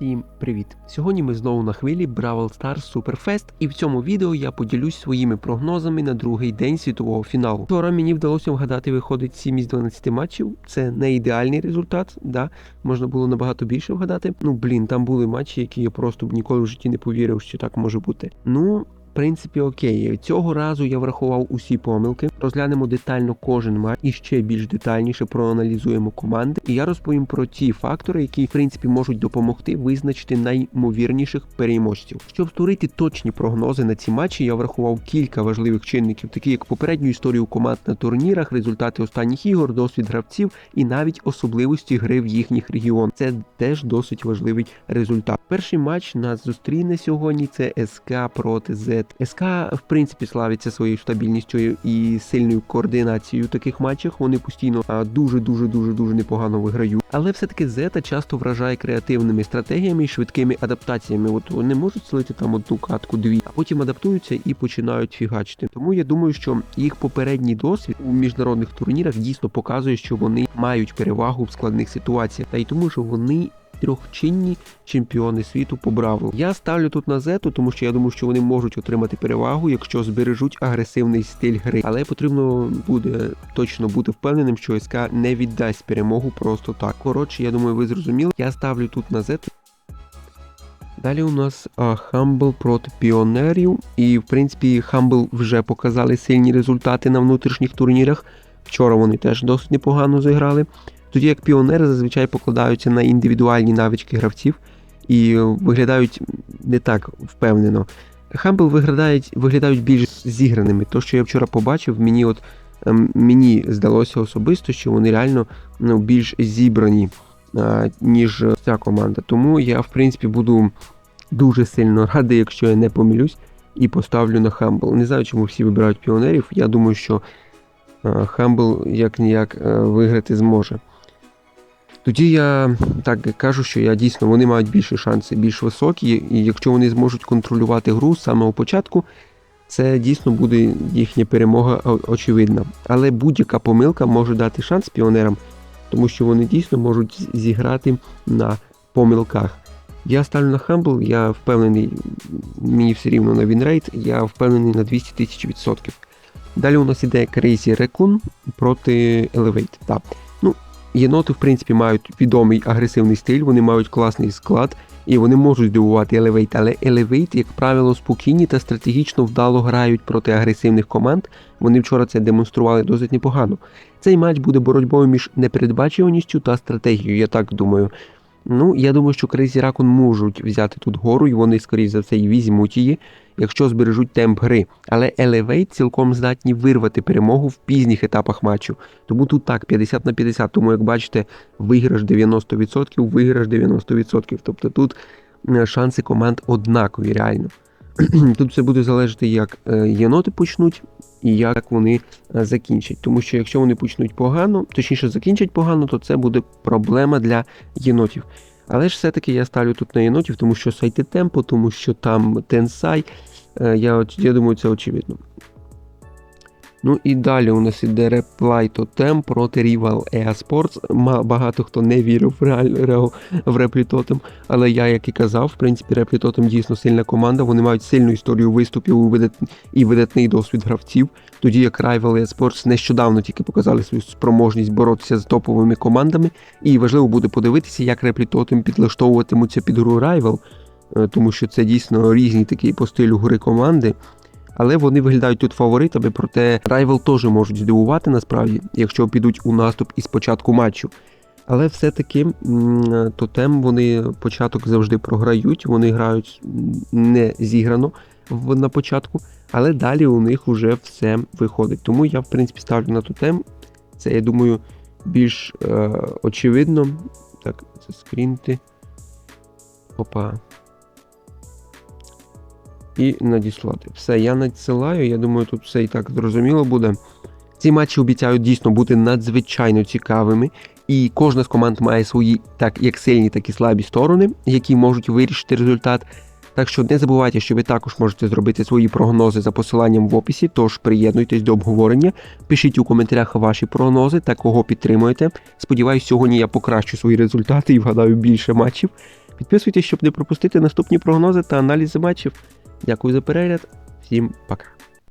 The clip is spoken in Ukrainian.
Всім привіт! Сьогодні ми знову на хвилі Бравл Stars Superfest і в цьому відео я поділюсь своїми прогнозами на другий день світового фіналу. Вчора мені вдалося вгадати, виходить 7 із 12 матчів. Це не ідеальний результат, да, можна було набагато більше вгадати. Ну блін, там були матчі, які я просто б ніколи в житті не повірив, що так може бути. Ну. Принципі, окей, цього разу я врахував усі помилки. Розглянемо детально кожен матч і ще більш детальніше проаналізуємо команди. І я розповім про ті фактори, які в принципі можуть допомогти визначити наймовірніших переможців. Щоб створити точні прогнози на ці матчі, я врахував кілька важливих чинників, такі як попередню історію команд на турнірах, результати останніх ігор, досвід гравців і навіть особливості гри в їхніх регіонах. Це теж досить важливий результат. Перший матч нас зустріне сьогодні. Це СК проти Z. СК в принципі славиться своєю стабільністю і сильною координацією в таких матчах. Вони постійно дуже дуже дуже дуже непогано виграють. Але все-таки Зета часто вражає креативними стратегіями і швидкими адаптаціями. От вони можуть слити там одну катку, дві, а потім адаптуються і починають фігачити. Тому я думаю, що їх попередній досвід у міжнародних турнірах дійсно показує, що вони мають перевагу в складних ситуаціях, та й тому, що вони трьохчинні чемпіони світу по бравлу. Я ставлю тут на зету, тому що я думаю, що вони можуть отримати перевагу, якщо збережуть агресивний стиль гри. Але потрібно буде точно бути впевненим, що СК не віддасть перемогу просто так. Коротше, я думаю, ви зрозуміли. Я ставлю тут на зету. Далі у нас Humble проти піонерів. І, в принципі, Humble вже показали сильні результати на внутрішніх турнірах. Вчора вони теж досить непогано зіграли. Тоді як піонери зазвичай покладаються на індивідуальні навички гравців і виглядають не так впевнено. Хамбл виглядають виглядають більш зіграними. То, що я вчора побачив, мені от ем, мені здалося особисто, що вони реально ну, більш зібрані, ніж ця команда. Тому я, в принципі, буду дуже сильно радий, якщо я не помилюсь, і поставлю на Хамбл. Не знаю, чому всі вибирають піонерів. Я думаю, що Хамбл як ніяк е, виграти зможе. Тоді я так кажу, що я дійсно вони мають більші шанси, більш високі, і якщо вони зможуть контролювати гру з самого початку, це дійсно буде їхня перемога очевидна. Але будь-яка помилка може дати шанс піонерам, тому що вони дійсно можуть зіграти на помилках. Я ставлю на Humble, я впевнений, мені все рівно на вінрейт, я впевнений на 200 тисяч відсотків. Далі у нас іде Crazy Raccoon проти Elevate. Так. Єноти, в принципі, мають відомий агресивний стиль, вони мають класний склад і вони можуть здивувати Elevate, але Elevate, як правило, спокійні та стратегічно вдало грають проти агресивних команд. Вони вчора це демонстрували досить непогано. Цей матч буде боротьбою між непередбачуваністю та стратегією, я так думаю. Ну, я думаю, що Crazy Raccoon можуть взяти тут гору, і вони, скоріш за все, і візьмуть її, якщо збережуть темп гри. Але Elevate цілком здатні вирвати перемогу в пізніх етапах матчу. Тому тут так, 50 на 50. Тому, як бачите, виграш 90%, виграш 90%. Тобто тут е, шанси команд однакові, реально. Тут все буде залежати, як е, єноти почнуть і як вони е, закінчать. Тому що якщо вони почнуть погано, точніше закінчать погано, то це буде проблема для єнотів. Але ж все-таки я ставлю тут на єнотів, тому що сайти темпо, тому що там тенсай. Я я думаю, це очевидно. Ну і далі у нас іде Reply Totem проти Rival eSports. Багато хто не вірив в реал, в Reply Totem, але я, як і казав, в принципі, Reply Totem дійсно сильна команда. Вони мають сильну історію виступів і видатний досвід гравців. Тоді як Rival eSports нещодавно тільки показали свою спроможність боротися з топовими командами. І важливо буде подивитися, як Reply Totem підлаштовуватимуться під гру Rival, е, тому що це дійсно різні такі по стилю гри команди але вони виглядають тут фаворитами, проте Райвел теж можуть здивувати насправді, якщо підуть у наступ із початку матчу. Але все-таки тотем вони початок завжди програють, вони грають не зіграно на початку, але далі у них вже все виходить. Тому я, в принципі, ставлю на тотем. Це, я думаю, більш е, очевидно. Так, це скрінти. Опа і надіслати. Все, я надсилаю. Я думаю, тут все і так зрозуміло буде. Ці матчі обіцяють дійсно бути надзвичайно цікавими, і кожна з команд має свої так як сильні, так і слабі сторони, які можуть вирішити результат. Так що не забувайте, що ви також можете зробити свої прогнози за посиланням в описі, тож приєднуйтесь до обговорення, пишіть у коментарях ваші прогнози та кого підтримуєте. Сподіваюсь, сьогодні я покращу свої результати і вгадаю більше матчів. Підписуйтесь, щоб не пропустити наступні прогнози та аналізи матчів. Дякую за перегляд. Всім пока.